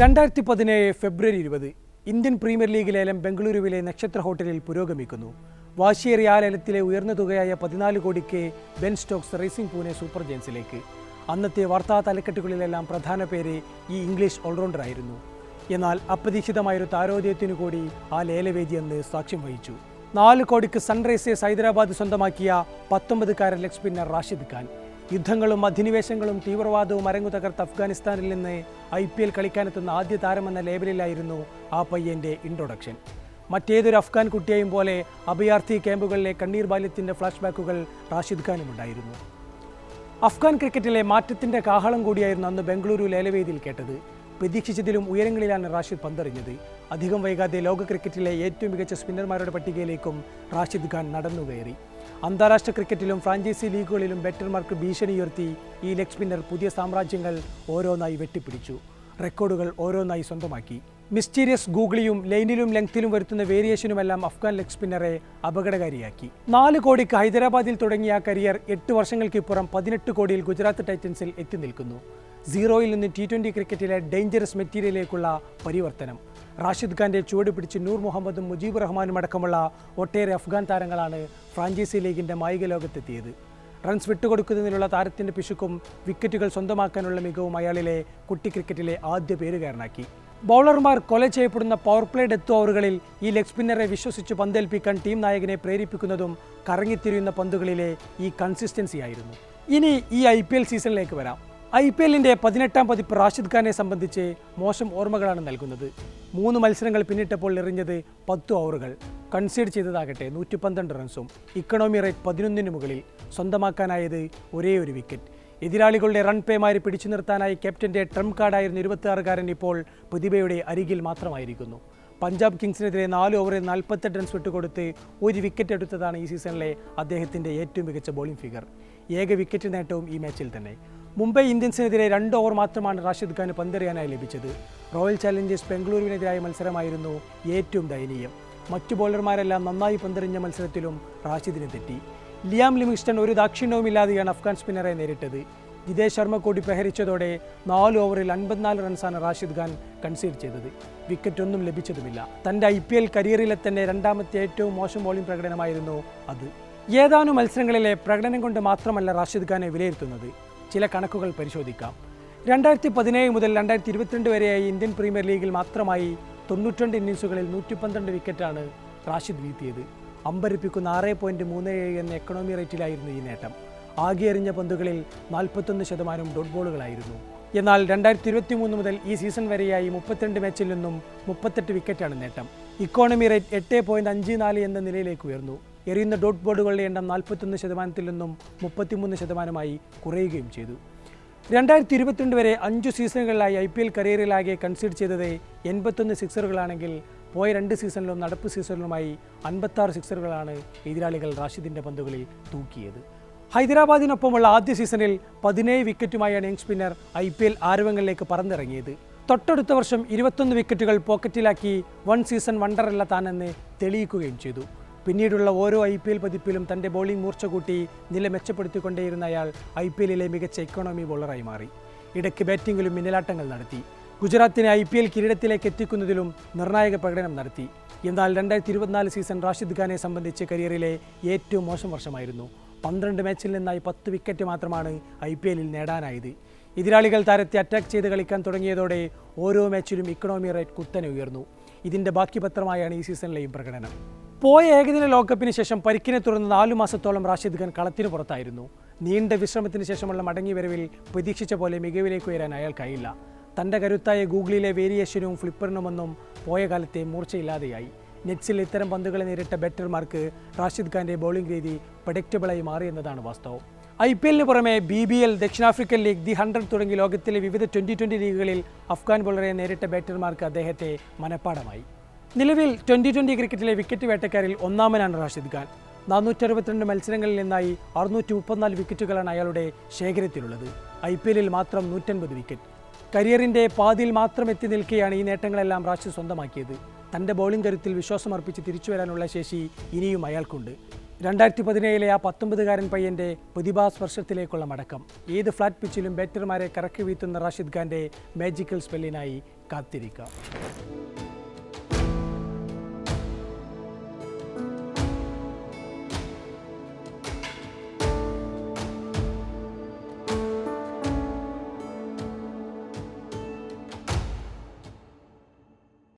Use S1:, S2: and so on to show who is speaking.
S1: രണ്ടായിരത്തി പതിനേഴ് ഫെബ്രുവരി ഇരുപത് ഇന്ത്യൻ പ്രീമിയർ ലീഗ് ലേലം ബംഗളൂരുവിലെ നക്ഷത്ര ഹോട്ടലിൽ പുരോഗമിക്കുന്നു. വാശിയേറിയ ആ ലേലത്തിലെ ഉയർന്ന തുകയായ പതിനാല് കോടിക്ക് Ben Stokes rising Pune super ജയൻസിലേക്ക്. അന്നത്തെ വാർത്താ തലക്കെട്ടുകളിലെല്ലാം പ്രധാന പേര് ഈ ഇംഗ്ലീഷ് ഓൾറൗണ്ടറായിരുന്നു. എന്നാൽ അപ്രതീക്ഷിതമായൊരു താരോദയത്തിനു കൂടി ആ ലേലവേദി അന്ന് സാക്ഷ്യം വഹിച്ചു. നാല് കോടിക്ക് സൺറൈസേഴ്സ് ഹൈദരാബാദ് സ്വന്തമാക്കിയ പത്തൊമ്പതുകാരൻ ലെഗ് സ്പിന്നർ റാഷിദ് ഖാൻ. യുദ്ധങ്ങളും അധിനിവേശങ്ങളും തീവ്രവാദവും അരങ്ങു തകർത്ത് അഫ്ഗാനിസ്ഥാനിൽ നിന്ന് ഐ പി എൽ കളിക്കാനെത്തുന്ന ആദ്യ താരമെന്ന ലേബലിലായിരുന്നു ആ പയ്യന്റെ ഇൻട്രൊഡക്ഷൻ മറ്റേതൊരു അഫ്ഗാൻ കുട്ടിയെയും പോലെ അഭയാർത്ഥി ക്യാമ്പുകളിലെ കണ്ണീർ ബാല്യത്തിന്റെ ഫ്ലാഷ് ബാക്കുകൾ റാഷിദ് ഖാനും ഉണ്ടായിരുന്നു. അഫ്ഗാൻ ക്രിക്കറ്റിലെ മാറ്റത്തിന്റെ കാഹളം കൂടിയായിരുന്നു അന്ന് ബംഗളൂരു ലേലവേദിയിൽ കേട്ടത്. പ്രതീക്ഷിച്ചതിലും ഉയരങ്ങളിലാണ് റാഷിദ് പന്തെറിഞ്ഞത്. അധികം വൈകാതെ ലോക ക്രിക്കറ്റിലെ ഏറ്റവും മികച്ച സ്പിന്നർമാരുടെ പട്ടികയിലേക്കും റാഷിദ് ഖാൻ നടന്നുകയറി. അന്താരാഷ്ട്ര ക്രിക്കറ്റിലും ഫ്രാഞ്ചൈസി ലീഗുകളിലും ബാറ്റർമാർക്ക് ഭീഷണി ഉയർത്തി ഈ ലെഗ് സ്പിന്നർ പുതിയ സാമ്രാജ്യങ്ങൾ ഓരോന്നായി വെട്ടിപ്പിടിച്ചു. റെക്കോർഡുകൾ ഓരോന്നായി സ്വന്തമാക്കി. മിസ്റ്റീരിയസ് ഗൂഗിളിയും ലൈനിലും ലെങ്തിലും വരുത്തുന്ന വേരിയേഷനുമെല്ലാം അഫ്ഗാൻ ലെഗ് സ്പിന്നറെ അപകടകാരിയാക്കി. നാല് കോടിക്ക് ഹൈദരാബാദിൽ തുടങ്ങിയ കരിയർ എട്ട് വർഷങ്ങൾക്കിപ്പുറം പതിനെട്ട് കോടിയിൽ ഗുജറാത്ത് ടൈറ്റൻസിൽ എത്തി നിൽക്കുന്നു. സീറോയിൽ നിന്ന് ടി ട്വന്റി ക്രിക്കറ്റിലെ ഡേഞ്ചറസ് മെറ്റീരിയലിലേക്കുള്ള പരിവർത്തനം. റാഷിദ് ഖാന്റെ ചുവട് പിടിച്ച് നൂർ മുഹമ്മദും മുജീബ് റഹ്മാനും അടക്കമുള്ള ഒട്ടേറെ അഫ്ഗാൻ താരങ്ങളാണ് ഫ്രാഞ്ചൈസി ലീഗിന്റെ മായിക ലോകത്തെത്തിയത്. റൺസ് വിട്ടുകൊടുക്കുന്നതിനുള്ള താരത്തിന്റെ പിശുക്കും വിക്കറ്റുകൾ സ്വന്തമാക്കാനുള്ള മികവും അയാളിലെ കുട്ടി ക്രിക്കറ്റിലെ ആദ്യ പേരുകാരനാക്കി. ബൗളർമാർ കൊല ചെയ്യപ്പെടുന്ന പവർ പ്ലേ ഡെത്ത് ഓവറുകളിൽ ഈ ലെഗ് സ്പിന്നറെ വിശ്വസിച്ച് പന്തേൽപ്പിക്കാൻ ടീം നായകനെ പ്രേരിപ്പിക്കുന്നതും കറങ്ങിത്തിരിയുന്ന പന്തുകളിലെ ഈ കൺസിസ്റ്റൻസി ആയിരുന്നു. ഇനി ഈ ഐ സീസണിലേക്ക് വരാം. ഐ പി എല്ലിന്റെ പതിനെട്ടാം പതിപ്പ് റാഷിദ് ഖാനെ സംബന്ധിച്ച് മോശം ഓർമ്മകളാണ് നൽകുന്നത്. മൂന്ന് മത്സരങ്ങൾ പിന്നിട്ടപ്പോൾ എറിഞ്ഞത് പത്ത് ഓവറുകൾ. കൺസീഡ് ചെയ്തതാകട്ടെ നൂറ്റി പന്ത്രണ്ട് റൺസും. ഇക്കണോമി റേറ്റ് പതിനൊന്നിന് മുകളിൽ. സ്വന്തമാക്കാനായത് ഒരേ ഒരു വിക്കറ്റ്. എതിരാളികളുടെ റൺ പേമാരി പിടിച്ചു നിർത്താനായി ക്യാപ്റ്റന്റെ ട്രംപ് കാർഡായിരുന്ന ഇരുപത്തിയാറുകാരൻ ഇപ്പോൾ പ്രതിഭയുടെ അരികിൽ മാത്രമായിരിക്കുന്നു. പഞ്ചാബ് കിങ്സിനെതിരെ നാല് ഓവറിൽ നാൽപ്പത്തെട്ട് റൺസ് വിട്ടുകൊടുത്ത് ഒരു വിക്കറ്റ് എടുത്തതാണ് ഈ സീസണിലെ അദ്ദേഹത്തിന്റെ ഏറ്റവും മികച്ച ബോളിംഗ് ഫിഗർ. ഏക വിക്കറ്റ് നേട്ടവും ഈ മാച്ചിൽ തന്നെ. മുംബൈ ഇന്ത്യൻസിനെതിരെ രണ്ട് ഓവർ മാത്രമാണ് റാഷിദ് ഖാന് പന്തെറിയാനായി ലഭിച്ചത്. റോയൽ ചലഞ്ചേഴ്സ് ബംഗളൂരുവിനെതിരായ മത്സരമായിരുന്നു ഏറ്റവും ദയനീയം. മറ്റു ബോളർമാരെല്ലാം നന്നായി പന്തെറിഞ്ഞ മത്സരത്തിലും റാഷിദിനെ തെറ്റി. ലിയാം ലിമിങ്സ്റ്റൺ ഒരു ദാക്ഷിണ്യവുമില്ലാതെയാണ് അഫ്ഗാൻ സ്പിന്നറെ നേരിട്ടത്. ജിതേഷ് ശർമ്മ കൂടി പ്രഹരിച്ചതോടെ നാല് ഓവറിൽ അൻപത്തിനാല് റൺസാണ് റാഷിദ് ഖാൻ കൺസീഡ് ചെയ്തത്. വിക്കറ്റൊന്നും ലഭിച്ചതുമില്ല. തന്റെ ഐ പി എൽ കരിയറിലെ തന്നെ രണ്ടാമത്തെ ഏറ്റവും മോശം ബോളിംഗ് പ്രകടനമായിരുന്നു അത്. ഏതാനും മത്സരങ്ങളിലെ പ്രകടനം കൊണ്ട് മാത്രമല്ല റാഷിദ് ഖാനെ വിലയിരുത്തുന്നത്. ചില കണക്കുകൾ പരിശോധിക്കാം. രണ്ടായിരത്തി പതിനേഴ് മുതൽ രണ്ടായിരത്തി ഇരുപത്തിരണ്ട് വരെയായി ഇന്ത്യൻ പ്രീമിയർ ലീഗിൽ മാത്രമായി തൊണ്ണൂറ്റിരണ്ട് ഇന്നിങ്സുകളിൽ നൂറ്റി പന്ത്രണ്ട് വിക്കറ്റാണ് റാഷിദ് വീഴ്ത്തിയത്. അമ്പരിപ്പിക്കുന്ന ആറ് പോയിന്റ് മൂന്ന് ഏഴ് എന്ന എക്കണോമി റേറ്റിലായിരുന്നു ഈ നേട്ടം. ആകെ എറിഞ്ഞ പന്തുകളിൽ നാൽപ്പത്തൊന്ന് ശതമാനം ഡോട്ട് ബോളുകളായിരുന്നു എന്നാൽ രണ്ടായിരത്തി ഇരുപത്തി മൂന്ന് മുതൽ ഈ സീസൺ വരെയായി മുപ്പത്തിരണ്ട് മാച്ചിൽ നിന്നും മുപ്പത്തെട്ട് വിക്കറ്റാണ് നേട്ടം. ഇക്കോണമി റേറ്റ് എട്ട് പോയിന്റ് അഞ്ച് നാല് എന്ന നിലയിലേക്ക് ഉയർന്നു. എറിയുന്ന ഡോട്ട് ബോർഡുകളുടെ എണ്ണം നാൽപ്പത്തൊന്ന് ശതമാനത്തിൽ നിന്നും മുപ്പത്തിമൂന്ന് ശതമാനമായി കുറയുകയും ചെയ്തു. രണ്ടായിരത്തി ഇരുപത്തിരണ്ട് വരെ അഞ്ചു സീസണുകളിലായി ഐ പി എൽ കരിയറിലാകെ കൺസീഡ് ചെയ്തത് എൺപത്തൊന്ന് സിക്സറുകളാണെങ്കിൽ പോയ രണ്ട് സീസണിലും നടപ്പ് സീസണിലുമായി അൻപത്താറ് സിക്സറുകളാണ് എതിരാളികൾ റാഷിദിന്റെ പന്തുകളിൽ തൂക്കിയത്. ഹൈദരാബാദിനൊപ്പമുള്ള ആദ്യ സീസണിൽ പതിനേഴ് വിക്കറ്റുമായാണ് young spinner I P L ആരവങ്ങളിലേക്ക് പറന്നിറങ്ങിയത്. തൊട്ടടുത്ത വർഷം ഇരുപത്തൊന്ന് വിക്കറ്റുകൾ പോക്കറ്റിലാക്കി വൺ സീസൺ വണ്ടറല്ല താനെന്ന് തെളിയിക്കുകയും ചെയ്തു. പിന്നീടുള്ള ഓരോ ഐ പി എൽ പതിപ്പിലും തന്റെ ബോളിംഗ് മൂർച്ച കൂട്ടി നില മെച്ചപ്പെടുത്തിക്കൊണ്ടേയിരുന്ന അയാൾ ഐ പി എല്ലിലെ മികച്ച ഇക്കോണമി ബോളറായി മാറി. ഇടയ്ക്ക് ബാറ്റിംഗിലും മിന്നലാട്ടങ്ങൾ നടത്തി. ഗുജറാത്തിനെ ഐ പി എൽ കിരീടത്തിലേക്ക് എത്തിക്കുന്നതിലും നിർണായക പ്രകടനം നടത്തി. എന്നാൽ രണ്ടായിരത്തി ഇരുപത്തിനാല് സീസൺ റാഷിദ് ഖാനെ സംബന്ധിച്ച് കരിയറിലെ ഏറ്റവും മോശം വർഷമായിരുന്നു. പന്ത്രണ്ട് മാച്ചിൽ നിന്നായി പത്ത് വിക്കറ്റ് മാത്രമാണ് ഐ പി എല്ലിൽ നേടാനായത്. എതിരാളികൾ താരത്തെ അറ്റാക്ക് ചെയ്ത് കളിക്കാൻ തുടങ്ങിയതോടെ ഓരോ മാച്ചിലും ഇക്കണോമി റേറ്റ് കുത്തനെ ഉയർന്നു. ഇതിന്റെ ബാക്കി പത്രമായാണ് ഈ സീസണിലെയും പ്രകടനം. പോയ ഏകദിന ലോകകപ്പിന് ശേഷം പരിക്കിനെ തുടർന്ന് നാലു മാസത്തോളം റാഷിദ് ഖാൻ കളത്തിന് പുറത്തായിരുന്നു. നീണ്ട വിശ്രമത്തിന് ശേഷമുള്ള മടങ്ങി വരവിൽ പ്രതീക്ഷിച്ച പോലെ മികവിലേക്ക് ഉയരാൻ അയാൾക്കായില്ല തന്റെ കരുത്തായ ഗൂഗിളിലെ വേരിയേഷനും ഫ്ലിപ്പറിനുമൊന്നും പോയ കാലത്തെ മൂർച്ചയില്ലാതെയായി. നെറ്റ്സിൽ ഇത്തരം പന്തുകളെ നേരിട്ട ബാറ്റർമാർക്ക് റാഷിദ് ഖാന്റെ ബോളിംഗ് രീതി പ്രഡിക്റ്റബിളായി മാറി എന്നതാണ് വാസ്തവം. ഐ പി എല്ലിന് പുറമെ ബി ബി എൽ ദക്ഷിണാഫ്രിക്കൻ ലീഗ് ദി ഹൺഡ്രഡ് തുടങ്ങി ലോകത്തിലെ വിവിധ ട്വന്റി ട്വന്റി ലീഗുകളിൽ അഫ്ഗാൻ ബോളറെ നേരിട്ട ബാറ്റർമാർക്ക് അദ്ദേഹത്തെ മനപ്പാടമായി. നിലവിൽ ട്വന്റി ട്വന്റി ക്രിക്കറ്റിലെ വിക്കറ്റ് വേട്ടക്കാരിൽ ഒന്നാമനാണ് റാഷിദ് ഖാൻ. നാനൂറ്റി അറുപത്തിരണ്ട് മത്സരങ്ങളിൽ നിന്നായി അറുന്നൂറ്റി മുപ്പത്തിനാല് വിക്കറ്റുകളാണ് അയാളുടെ ശേഖരത്തിലുള്ളത്. ഐ പി എല്ലിൽ മാത്രം നൂറ്റൻപത് വിക്കറ്റ്. കരിയറിന്റെ പാതിയിൽ മാത്രം എത്തി നിൽക്കുകയാണ് ഈ നേട്ടങ്ങളെല്ലാം റാഷിദ് സ്വന്തമാക്കിയത്. തന്റെ ബൗളിംഗ് കരുത്തിൽ വിശ്വാസമർപ്പിച്ച് തിരിച്ചു വരാനുള്ള ശേഷി ഇനിയും അയാൾക്കുണ്ട്. രണ്ടായിരത്തി പതിനേഴിലെ ആ പത്തൊമ്പതുകാരൻ പയ്യന്റെ പ്രതിഭാസ്പർശത്തിലേക്കുള്ള മടക്കം. ഏത് ഫ്ലാറ്റ് പിച്ചിലും ബാറ്റർമാരെ കറക്കി വീത്തുന്ന റാഷിദ് ഖാന്റെ മാജിക്കൽ സ്പെല്ലിനായി കാത്തിരിക്കാം.